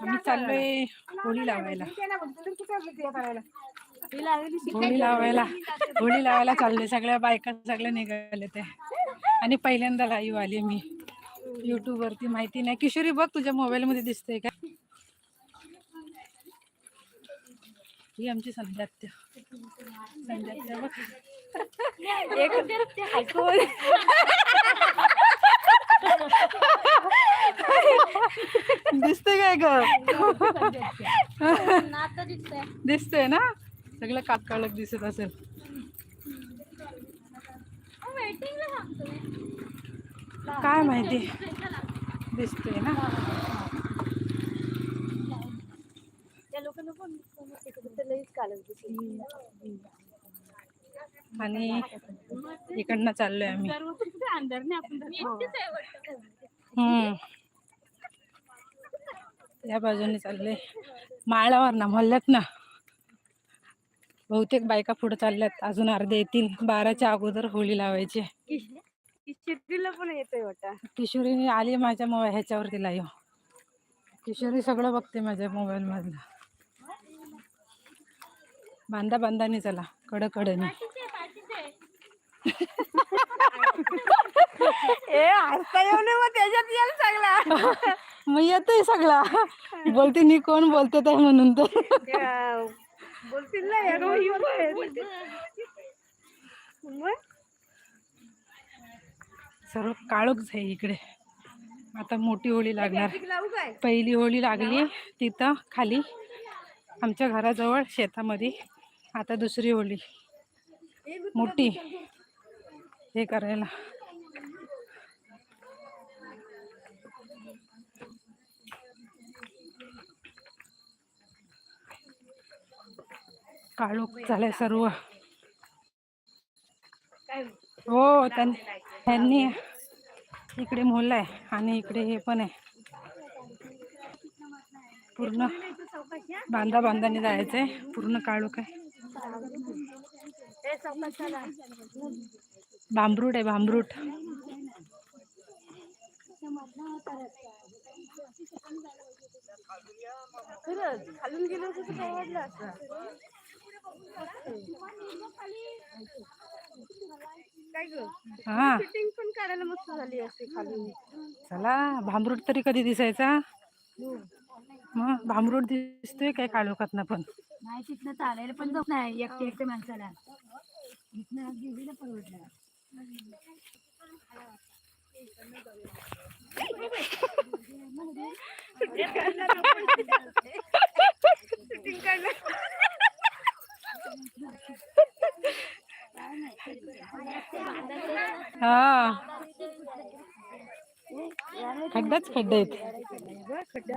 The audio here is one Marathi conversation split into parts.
आम्ही चाललोय होळी लावायला. होळी लावायला. होळी लावायला चालले सगळ्या बायका सगळ्या निघाले ते. आणि पहिल्यांदा लाईव्ह आली मी. युट्यूब वरती माहिती नाही. किशोरी बघ तुझ्या मोबाईल मध्ये दिसतंय का? ही आमची संध्यात्य. संध्यात्य बघ. दिसते काय ग? दिसते ना? सगळं काकाळक दिसत असेल. काय माहिती? दिसते ना? आणि इकडनं चाललोय आम्ही. हम्म. या बाजूने चालले माळावर ना मोहल्ल्यात ना. बहुतेक बायका पुढे चालल्यात. अजून अर्धे येतील. बाराच्या अगोदर होळी लावायची. शिर्डीला पण येतोय किशोरीने आली माझ्या मोबाईल ह्याच्यावरती लाईव्ह किशोरी सगळं बघते माझ्या मोबाईल मधलं. बांधा बांधानी चला. कड कडनी ए हसता येऊ नये मग त्याच्यात येईल चांगला मग येतोय सगळा. बोलते नी कोण बोलते ते म्हणून तर. बोलतील ना या रोही मग? सर्व काळोख आहे इकडे. आता मोठी होळी लागणार. लावू काय पहिली होळी लागली तिथं खाली. आमच्या घराजवळ शेतामध्ये. आता दुसरी होळी. मोठी. हे करायला. काळोख झालाय सर्व. हो त्यांनी इकडे मोल आहे आणि इकडे हे पण आहे. पूर्ण बांधा बांधाने जायचंय. पूर्ण काळोख आहे भांबरूट आहे भांबरूट खालून गेलं होतो काय वाटलं असं फिटिंग पण काढायला मस्त झाली असते खालून चला भांबरूट तरी कधी दिसायचा? मग भांबरूट दिसतोय काय काळोखात पण? नाही तिथनं चालायला पण जात नाही एकटे एकटे माणसाला. इथनं आज गेलेलं परवडलं हा. खड्डाच खड्डे आहेत. खड्डा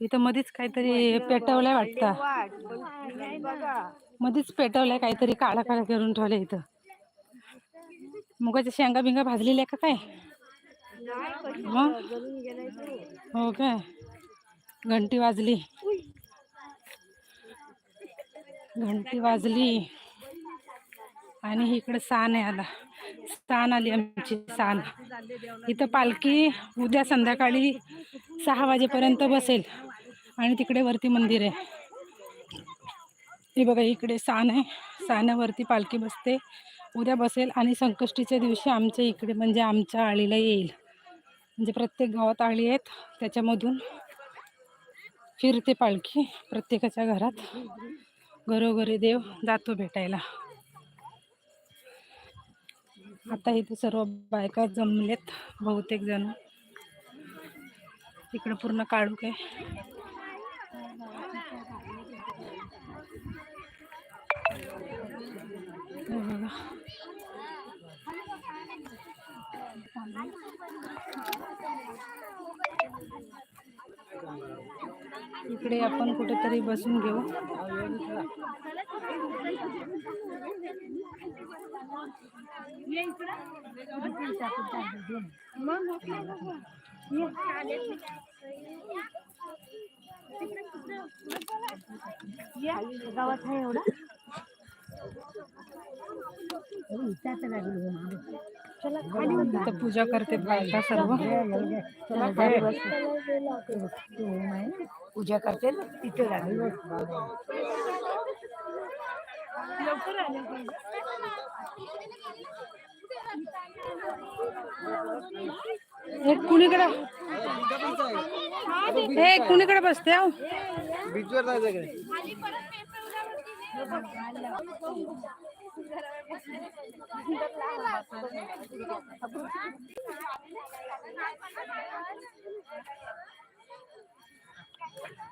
इथं मध्येच काहीतरी पेटवलंय वाटतं. मध्येच पेटवलंय काहीतरी काळा काळा करून ठेवलंय इथं. मुगाच्या शेंगा बिंगा भाजलेल्या का काय? हो काय? घंटी वाजली. घंटी वाजली. आणि इकडे साण आहे आला. साण आली आमची साण. इथं पालखी उद्या संध्याकाळी सहा वाजेपर्यंत बसेल. आणि तिकडे वरती मंदिर आहे. हे बघा इकडे सान आहे. सानावरती पालखी बसते. उद्या बसेल आणि संकष्टीच्या दिवशी आमच्या इकडे म्हणजे आमच्या आळीला येईल. म्हणजे प्रत्येक गावात आळी आहेत. त्याच्यामधून फिरते पालखी प्रत्येकाच्या घरात. घरोघरी देव जातो भेटायला. आता इथे सर्व बायका जमलेत बहुतेक जण. इकडं पूर्ण काळूक आहे. बघा. इकडे आपण कुठेतरी बसून घेऊ गावात आहे एवढा इथं लागली चला खाली इथं पूजा करते बायका सर्व पूजा करते ना तिथे लागली एक कुणीकडे हे कुणीकडे बसते हो बीचवर जायचं इकडे.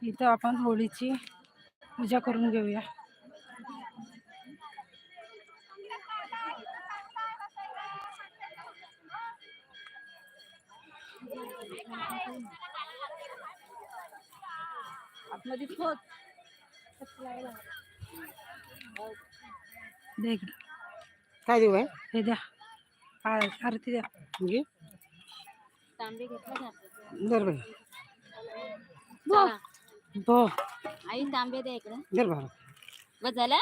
इथं आपण होळीची पूजा करून घेऊया. दे इकडं. काय देऊ आहे हे द्या. आ- आरती द्या. म्हणजे तांबे घेतला दर बाई. हो आई तांबे द्या इकडे. दर बाबा बस झाला?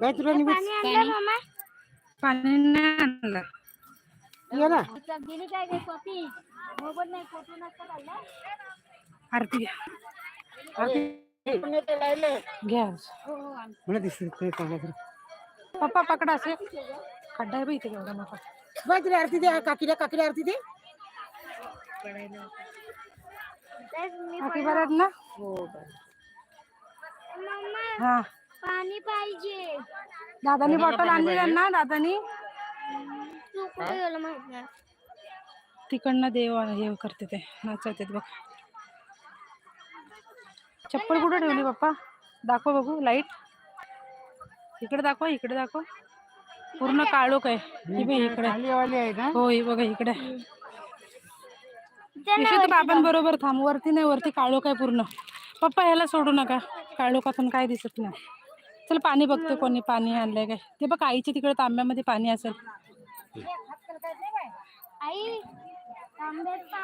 काय तुला निघत पाणी नाही आणलं. ये ना. गेली काय काय कॉपी? मोबाईल नाही फोटो नसता काढला. आरती घ्या. घ्या. मला दिसत काय चांगलं पप्पा पकडा असे. खड्डा आहे बाई इथे एवढा मोठा. बाय तुला आरती दे काकीला काकीला आरती दे. बाकी बरं आहेत ना? हा पाणी पाहिजे. दादानी बॉटल आणली ना दादानी? तू कुठे गेला माहीत नाही. तिकडनं देव हे करते ते. नाचवते बघ. चप्पल कुठे ठेवली पप्पा? दाखव बघू लाइट. इकडे दाखव इकडे दाखव. पूर्ण काळोख आहे. ही इकडे हो ही बघा इकडे. तर बाबां बरोबर थांब वरती नाही वरती काळोख आहे पूर्ण. पप्पा ह्याला सोडू नका. काळोखातून काय दिसत नाही. चल पाणी बघते कोणी पाणी आणलंय काय. ते बघ आईच्या तिकडे तांब्यामध्ये पाणी असेल. आई तांब्यात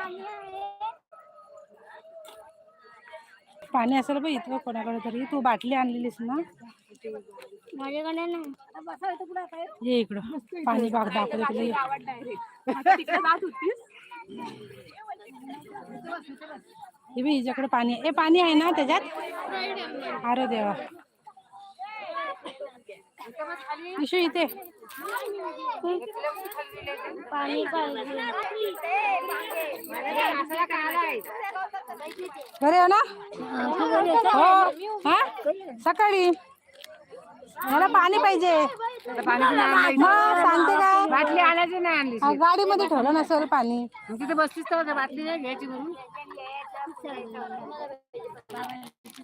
पाणी असेल बघ इथं कोणाकडे तरी. तू बाटली आणलेलीस ना? माझ्याकडे नाही. ये इकडं. पाणी बाग दाखव इकडे ये. हे बघ हिच्याकडे पाणी. आहे ए पाणी आहे ना त्याच्यात? अरे देवा. विशू इथे. पाणी घरी आहे ना? हो. हा? सकाळी. मला पाणी पाहिजे. मग सांगते काय बाटली आणायची नाही आणली. हा, गाडीमध्ये ठेवलं नसेल पाणी. मग तिथे बसतीस तर बाटली नाही घ्यायची म्हणून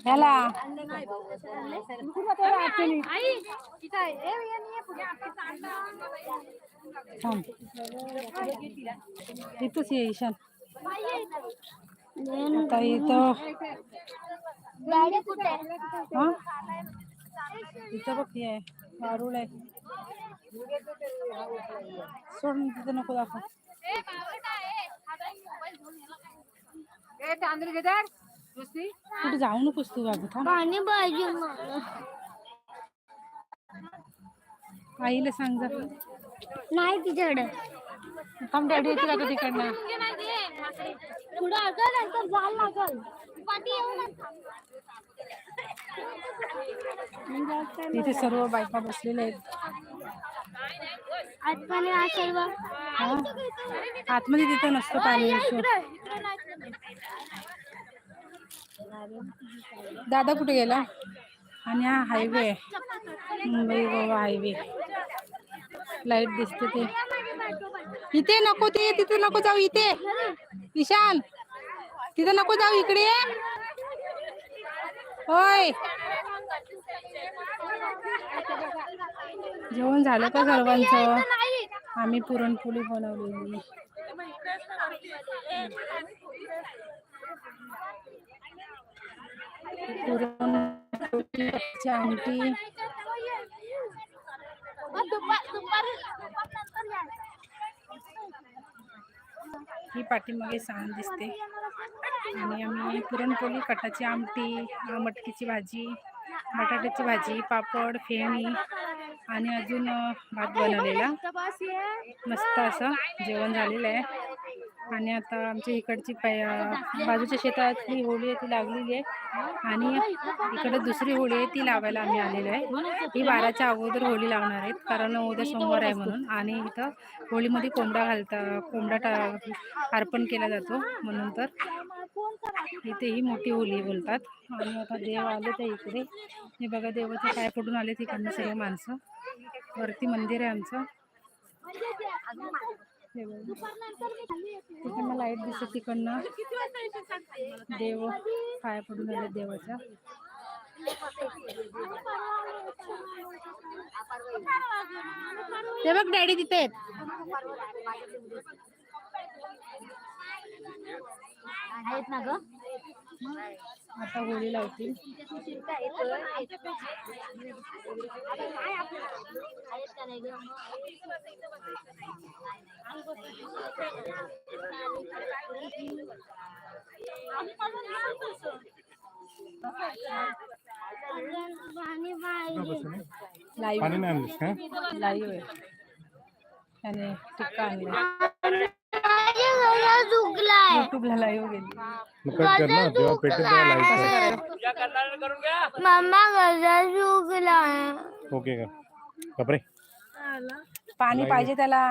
ह्याला. इथंच ये ईशान. आता इथं. हा? इथं बघ हे वारुळ आहे. सोडून तिथं नको दाखव. ए तांदूळ घेतात कुठे जाऊ नकोस तू बाबू थांब. पाणी पाहिजे मला. आईला सांग जा. नाही तिच्याकडे. थांब डॅडी येतील आता तिकडनं? पुढे अगल नंतर जाल लागल. पाठी येऊ तिथे सर्व बायका बसलेल्या आहेत? आतमध्ये तिथं नसतं पाणी. दादा कुठे गेला? आणि हा हायवे आहे. मुंबई गोवा हायवे लाइट दिसते ते. इथे नको ते तिथे नको जाऊ इथे. ईशान तिथे नको जाऊ इकडे. होय. जेवण झालं का सर्वांचं? आम्ही पुरणपोळी बनवलेली. पुरणपोळीची आमटी ही पाठीमागे सांग दिसते. आणि आम्ही पुरणपोळी कटाची आमटी मटकीची भाजी बटाट्याची भाजी पापड फेणी आणि अजून भात बनवलेला. मस्त असं जेवण झालेलं आहे. आणि आता आमच्या इकडची पै अ, बाजूच्या शेतातली होळी आहे ती लागलेली आहे. आणि इकडे दुसरी होळी आहे ती लावायला आम्ही आलेलो आहे. ही बाराच्या अगोदर होळी लावणार आहेत कारण उद्या सोमवार आहे म्हणून. आणि इथं होळीमध्ये कोंबडा घालता कोंबडा टा अर्पण केला जातो म्हणून तर. इथे ही मोठी होळी बोलतात. आणि आता देव आले त्या इकडे. हे बघा देवाचे पाय पडून आले तिकडनं सर्व माणसं. वरती मंदिर आहे आमचं. हे लाइट दिसत तिकडनं. देव पाया पडून आले देवाच्या. ते बघ डॅडी तिथे आहेत. आहेत ना ग? आता होळी लावतील लाईव्ह पाणी नाही आणलीस का लाईव्ह आहे त्याने टिक्का आणला युट्यूबला लाईव्ह गेली. मग कट कर ना तेव्हा पेटेल तेव्हा लाइट मम्मा गजा झुकला ओके का? कपडे पाणी पाहिजे त्याला.